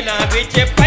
నవి చెప్ప